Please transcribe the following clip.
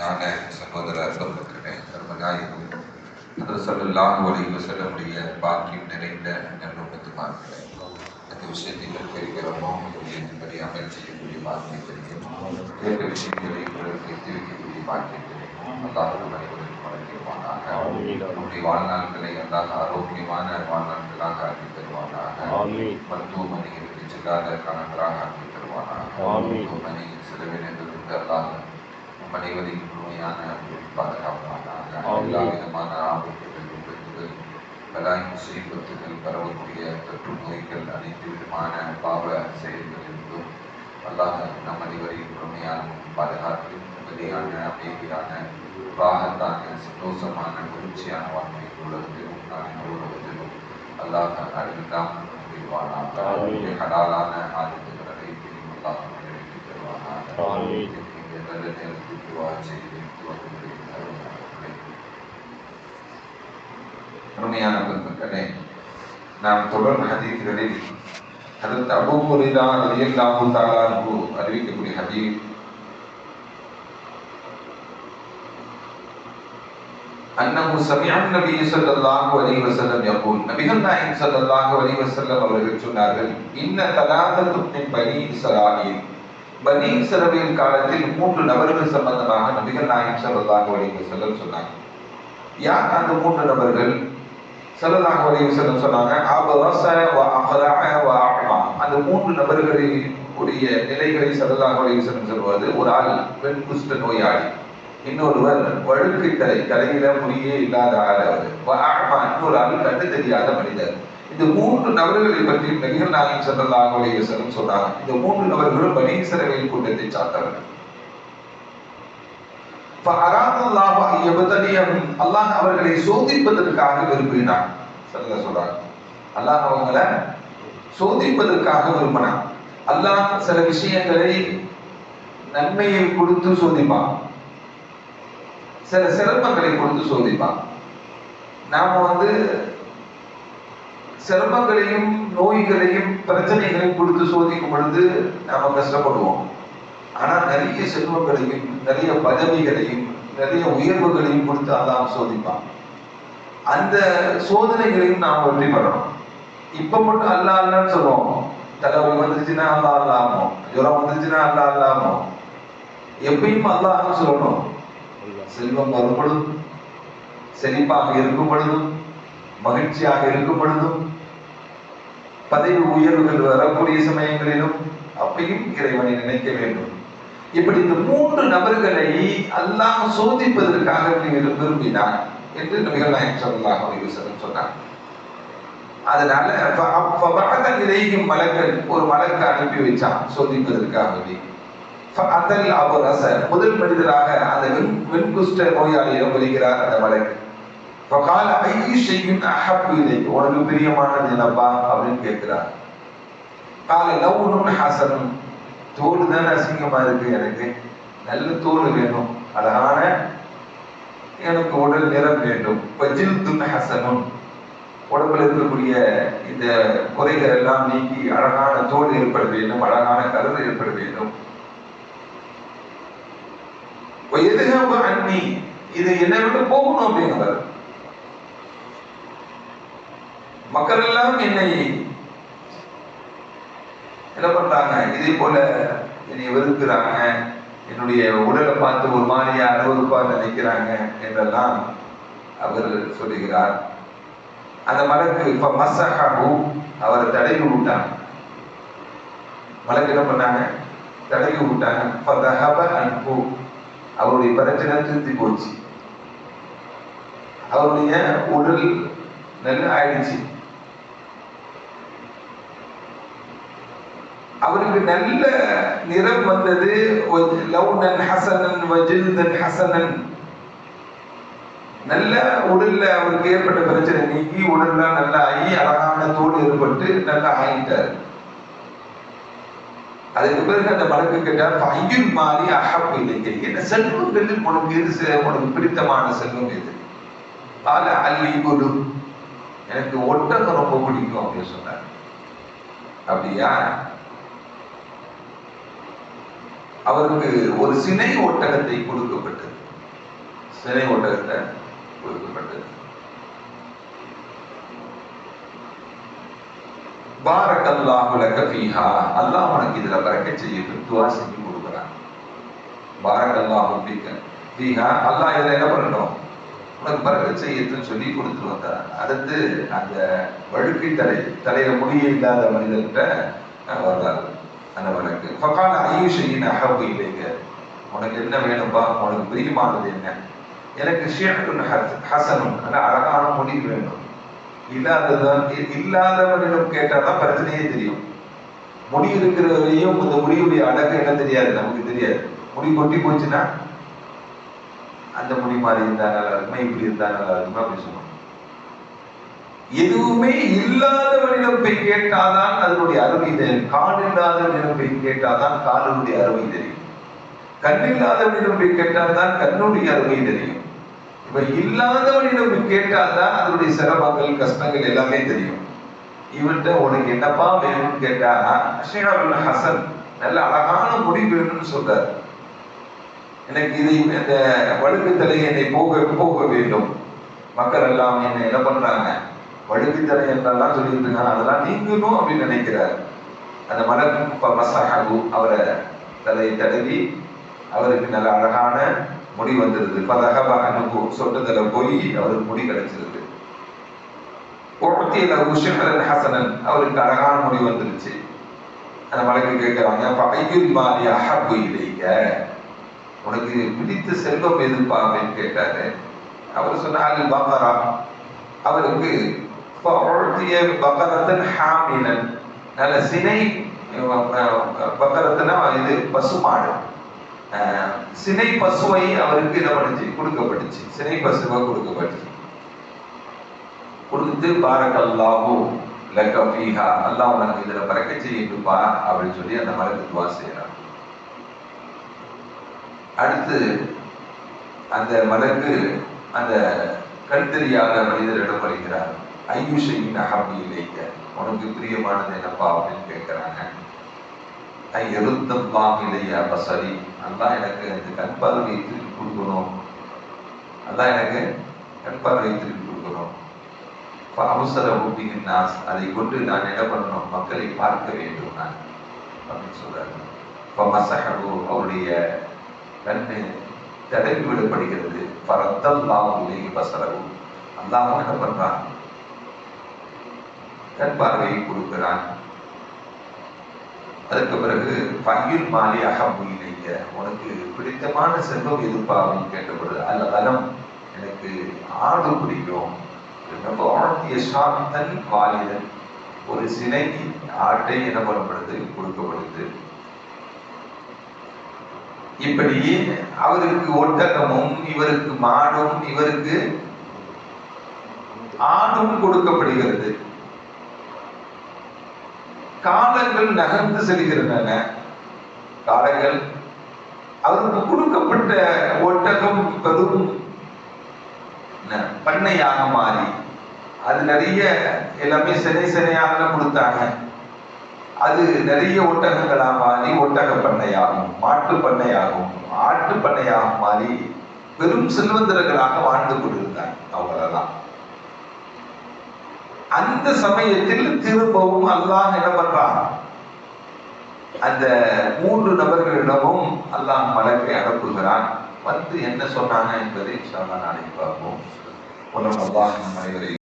அருமையான சகோதர சொந்தத்திலே கர்மநாயகம் சல்லாஹ் ஒலிவு செல்லக்கூடிய பாக்கியம் நிறைந்த நல்லுணத்துமார்களே அந்த விஷயத்தில் பெறுகிறோமோ என்பதை அமல் செய்யக்கூடிய பாக்கியம் பெறுகிறோம் கேட்ட விஷயங்களை பிறருக்கு எத்தி வைக்கக்கூடிய பாக்கியம் பெறுகிறோம் அல்லாஹ் அனைவருக்கும் வழங்கிடுவானாக நம்முடைய வாழ்நாட்களை அல்லாஹ் ஆரோக்கியமான வாழ்நாட்களாக ஆக்கி தருவானாக ஆமீன். மருத்துவமனைகளுக்கு செல்லாத காலங்களாக ஆக்கி தருவானாக ஆமீன். மருத்துவமனையில் செலவினங்களுக்கு அல்லாஹ் நம் அனைவரையும் முழுமையான பாதுகாப்பானாக ஆமீன். எல்லா விதமான ஆபத்துகள் விபத்துகள் பலாய் முசீபத்துகள் பரவக்கூடிய தொற்று நோய்கள் அனைத்து விதமான பாவ செயல்களிலிருந்தும் அல்லாஹ் நம் அனைவரையும் முழுமையான பாதுகாத்து நிம்மதியான அமைதியான ராகத்தான சந்தோஷமான மகிழ்ச்சியான வாழ்க்கை உலகத்திலும் நாளின் உலகத்திலும் அல்லாஹ் அறிவில்லாம் புரிவானாக ஆமீன். ஹலாலான ஆதித்துகள் அனைத்தையும் அல்லாஹ் நிறைவேற்றி தருவானாக ஆமீன். இந்த நல்ல நேரத்திற்கு வார்த்தையை அருமையான பெருமக்களே நாம் தொடர் ஹதீஸ்களில் அதற்கு அபூபுரிதா அலியல்லாஹு தாலாருக்கு அறிவிக்கக்கூடிய ஹதீஸ் அன்னஹு சமிஅன் நபி ஸல்லல்லாஹு அலைஹி வஸல்லம் யகூல் நபிகள் நாயகம் ஸல்லல்லாஹு அலைஹி வஸல்லம் அவர்கள் சொன்னார்கள் இன்ன தலாதத்து மின் பனி இஸ்ராயீல் பனி சிறவியல் காலத்தில் மூன்று நபர்கள் சம்பந்தமாக நபிகள் நாயகம் செல்லதாக அலைஹி செல்லம் சொன்னாங்க. யார் அந்த மூன்று நபர்கள்? செல்லதாக அலைஹி செல்லம் சொன்னாங்க வ அந்த மூன்று நபர்களின் உடைய நிலைகளை செல்லதாக அலைஹி செல்லம் சொல்வது ஒரு ஆள் பெண் குஷ்ட நோயாளி இன்னொருவர் வழுக்கு தலை தலையில முடியே இல்லாத ஆள் அவர். இன்னொரு ஆள் கண்டு தெரியாத மனிதர். இந்த மூன்று நபர்களை பற்றி நபிகள் நாயகம் சென்றதாக செல்லும் சொன்னாங்க. இந்த மூன்று நபர்களும் பனி இஸ்ரவேல் கூட்டத்தை சார்ந்தவர்கள். அல்லாஹ் அவர்களை சோதிப்பதற்காக விரும்பினான். சொல்றாங்க. அல்லாஹ் அவங்களை சோதிப்பதற்காக விரும்பினான். அல்லாஹ் சில விஷயங்களை நன்மையை கொடுத்து சோதிப்பான். சில சிரமங்களை கொடுத்து சோதிப்பான். நாம வந்து சிரமங்களையும் நோய்களையும் பிரச்சனைகளையும் கொடுத்து சோதிக்கும் பொழுது நாம கஷ்டப்படுவோம். ஆனா நிறைய செல்வங்களையும் நிறைய பதவிகளையும் நிறைய உயர்வுகளையும் கொடுத்து அதான் சோதிப்பான். அந்த சோதனைகளையும் நாம் வெற்றி பெறணும். இப்ப மட்டும் அல்லா அல்லான்னு சொல்லுவோம். தலைவலி வந்துருச்சுன்னா அல்லா அல்லாமோ? ஜுரம் வந்துருச்சுன்னா அல்லா அல்லாமோ? எப்பயும் அல்லாஹ்னு சொல்லணும். செல்வம் வரும் பொழுதும் செழிப்பாக இருக்கும் பொழுதும் மகிழ்ச்சியாக இருக்கும் பொழுதும் பதவி உயர்வுகள் வரக்கூடிய சமயங்களிலும் அப்பையும் இறைவனை நினைக்க வேண்டும். இப்படி இந்த மூன்று நபர்களை அல்லாஹ் சோதிப்பதற்காக நீங்கள் விரும்பினார் என்று நபிகள் நாயகம் சொல்லாஹ் அலைஹி சொன்னார் அதனால ஃபபஅத மலக்கள் ஒரு மலக்கு அனுப்பி வச்சான் சோதிப்பதற்காக வேண்டி ஃபஅதல் முதல் மனிதராக அந்த வெண் வெண்குஷ்ட நோயாளியிடம் வருகிறார் அந்த மலக்கு. ஃபகால ஐயு ஷையின் அஹப்பு இதை உனக்கு பிரியமானது என்னப்பா அப்படின்னு கேட்கிறார் கால லவுனும் ஹசனும் தோல் தானே அசிங்கமா இருக்கு எனக்கு நல்ல தோல் வேணும் அழகான எனக்கு உடல் நிறம் வேண்டும் பஜில் துன் ஹசனும் உடம்புல இருக்கக்கூடிய இந்த குறைகள் எல்லாம் நீக்கி அழகான தோல் ஏற்பட வேண்டும் அழகான கலர் ஏற்பட வேண்டும் எதுகாப அண்ணி இது என்னை விட்டு போகணும் அப்படிங்கிறார் மக்கள் எல்லாம் என்னை என்ன பண்றாங்க? இதே போல என்னை வெறுக்கிறாங்க. என்னுடைய உடலை பார்த்து ஒரு மாதிரியா அருவறுப்பா நினைக்கிறாங்க என்றெல்லாம் அவர் சொல்லுகிறார். அந்த மலக்கு இப்ப மசஹு அவரை தடவி விட்டாங்க. மலக்கு என்ன பண்ணாங்க? தடவி விட்டாங்க. அன்பு அவருடைய பிரச்சனை திருத்தி போச்சு. அவருடைய உடல் நல்லா ஆயிடுச்சு. அவருக்கு நல்ல நிறம் வந்தது. லவுனன் ஹசனன் வஜில்தன் ஹசனன். நல்ல உடல்ல அவருக்கு ஏற்பட்ட பிரச்சனை நீக்கி உடல்ல நல்லா ஆகி அழகான தோல் ஏற்பட்டு நல்லா ஆகிட்டார் அதுக்கு பிறகு அந்த வழக்கு கேட்டார் ஐயில் மாறி அகப்பு இல்லை என்ன செல்வங்களில் உனக்கு எது உனக்கு பிடித்தமான செல்வம் எது பால அல்லி குரு எனக்கு ஒட்டகம் ரொம்ப பிடிக்கும் அப்படின்னு சொன்னார். அப்படியா? அவருக்கு ஒரு சினை ஒட்டகத்தை கொடுக்கப்பட்டது. சினை ஒட்டகத்தை கொடுக்கப்பட்டது. பாரக்கல்லாஹு லக ஃபீஹா. அல்லாஹ் உனக்கு இதுல பறக்க செய்யும் துவா செஞ்சு கொடுக்குறான். பாரக்கல்லாஹு ஃபீக ஃபீஹா அல்லாஹ் இதுல என்ன பண்ணணும் உனக்கு பறக்க செய்யட்டும்னு சொல்லி கொடுத்துட்டு வந்தார். அடுத்து அந்த வழுக்கை தலை தலையில முடியே இல்லாத மனிதர்கிட்ட அஹ், வர்றாரு அந்த வழக்கு. ஃபகால ஐயுஷையின் அகவு இலைங்க உனக்கு என்ன வேணும்பா? உனக்கு பிரியமானது என்ன? எனக்கு ஷேഖுன் ஹசனும் நல்ல அழகான முடி வேணும் இல்லாததான் இல்லாதவனிடம் கேட்டாதான் பிரச்சனையே தெரியும். முடி இருக்கிறவரையும் இந்த முடியுடைய அழகு என்ன தெரியாது? நமக்கு தெரியாது. முடி கொட்டி போச்சுன்னா அந்த முடி மாதிரி இருந்தா நல்லா இருக்குமா? இப்படி இருந்தா நல்லா இருக்குமா? அப்படின்னு சொல்லுவாங்க. எதுவுமே இல்லாதவனிடம் போய் கேட்டாதான் அதனுடைய அருமை தெரியும். கால் இல்லாதவனிடம் போய் கேட்டாதான் காலினுடைய அருமை தெரியும். கண் இல்லாதவனிடம் போய் கேட்டால்தான் கண்ணுடைய அருமை தெரியும். இப்ப இல்லாதவனிடம் கேட்டால்தான் அதனுடைய சிரமங்கள் கஷ்டங்கள் எல்லாமே தெரியும். இவன்கிட்ட உனக்கு என்னப்பா வேணும்னு கேட்டா அஷேகாருல் ஹசன் நல்ல அழகான முடி வேணும்னு சொல்றாரு. எனக்கு இதை இந்த வழுக்கு தலை என்னை போக போக வேண்டும். மக்கள் எல்லாம் என்னை என்ன பண்றாங்க? வழுவித்தனை தலை என்றெல்லாம் சொல்லிட்டு இருக்காங்க அதெல்லாம் நீங்கணும் அப்படின்னு நினைக்கிறார். அந்த மலக்கும் மசாகு அவரை தலையை தடவி அவருக்கு நல்ல அழகான முடி வந்துருது. பதகப அனுகு சொட்டதுல போய் அவருக்கு முடி கிடைச்சிருது உடத்தியில உஷகரன் ஹசனன் அவருக்கு அழகான முடி வந்துருச்சு. அந்த மலைக்கு கேட்கிறாங்க அப்ப மாதிரி அகப்பு இல்லைங்க உனக்கு பிடித்த செல்வம் எதுப்பா? அப்படின்னு கேட்டாரு. அவர் சொன்னார் பாபாரா அவருக்கு பக்கரத்தன் ஹாமினன் நல்ல சினை பக்கரத்துனா இது பசுமாடு சினை பசுவை அவருக்கு என்ன பண்ணுச்சு? கொடுக்கப்பட்டுச்சு. சினை பசுவை கொடுக்கப்பட்டுச்சு. கொடுத்து பாரக்கல்லாஹு லக்க ஃபீஹா அல்லாஹ் உனக்கு இதுல பறக்க செய்யட்டுப்பா அப்படின்னு சொல்லி அந்த மரத்து துவா செய்யறான். அடுத்து அந்த மலக்கு அந்த கண் தெரியாத மனிதரிடம் வருகிறார் ஐயுஷையின் அகமி இலைக்க உனக்கு பிரியமானது என்னப்பா அப்படின்னு கேட்கிறாங்க. ஐ எருத்தம்லாம் இல்லையா பசரி? அல்லாஹ் எனக்கு அந்த கண் பார்வையை திருப்பி கொடுக்கணும். அல்லாஹ் எனக்கு கண் பார்வையை திருப்பி கொடுக்கணும். இப்ப அவசர ஊட்டியின் நாஸ் அதை கொண்டு நான் என்ன பண்ணணும்? மக்களை பார்க்க வேண்டும் நான் அப்படின்னு சொல்றாரு. இப்போ மசஹபு அவருடைய கண்ணு தடவி விடப்படுகிறது. பரத்தல்லாம் இல்லை பசரவு அல்லாமல் என்ன பண்றான்? கண் பார்வையை கொடுக்கிறான். அதுக்கு பிறகு பையில் மாலி அகம்பு இல்லைங்க உனக்கு பிடித்தமான செல்வம் எதுப்பா அப்படின்னு கேட்டபொழுது அல்ல அலம் எனக்கு ஆடு பிடிக்கும். ரொம்ப உணர்த்திய சாந்தன் வாலிதன் ஒரு சினை ஆட்டை என்ன பண்ணப்படுது கொடுக்கப்படுது இப்படி அவருக்கு ஒட்டகமும் இவருக்கு மாடும் இவருக்கு ஆடும் கொடுக்கப்படுகிறது. காலங்கள் நகர்ந்து செல்கின்றன. காலங்கள் அவருக்கு கொடுக்கப்பட்ட ஒட்டகம் பெரும் பண்ணையாக மாறி அது நிறைய எல்லாமே சினை சினையாக கொடுத்தாங்க. அது நிறைய ஒட்டகங்களாக மாறி ஒட்டக பண்ணையாகும் மாட்டு பண்ணையாகும் ஆட்டு பண்ணையாக மாறி பெரும் செல்வந்தர்களாக வாழ்ந்து கொண்டிருந்தாங்க அவங்களெல்லாம் அந்த சமயத்தில் திரும்பவும் அல்லாஹ் என்ன பண்றான்? அந்த மூன்று நபர்களிடமும் அல்லாஹ் மலக்கை அனுப்புகிறான். வந்து என்ன சொன்னாங்க என்பதை இன்ஷா நாளைக்கு பார்ப்போம். அல்லாஹ் அனைவரையும்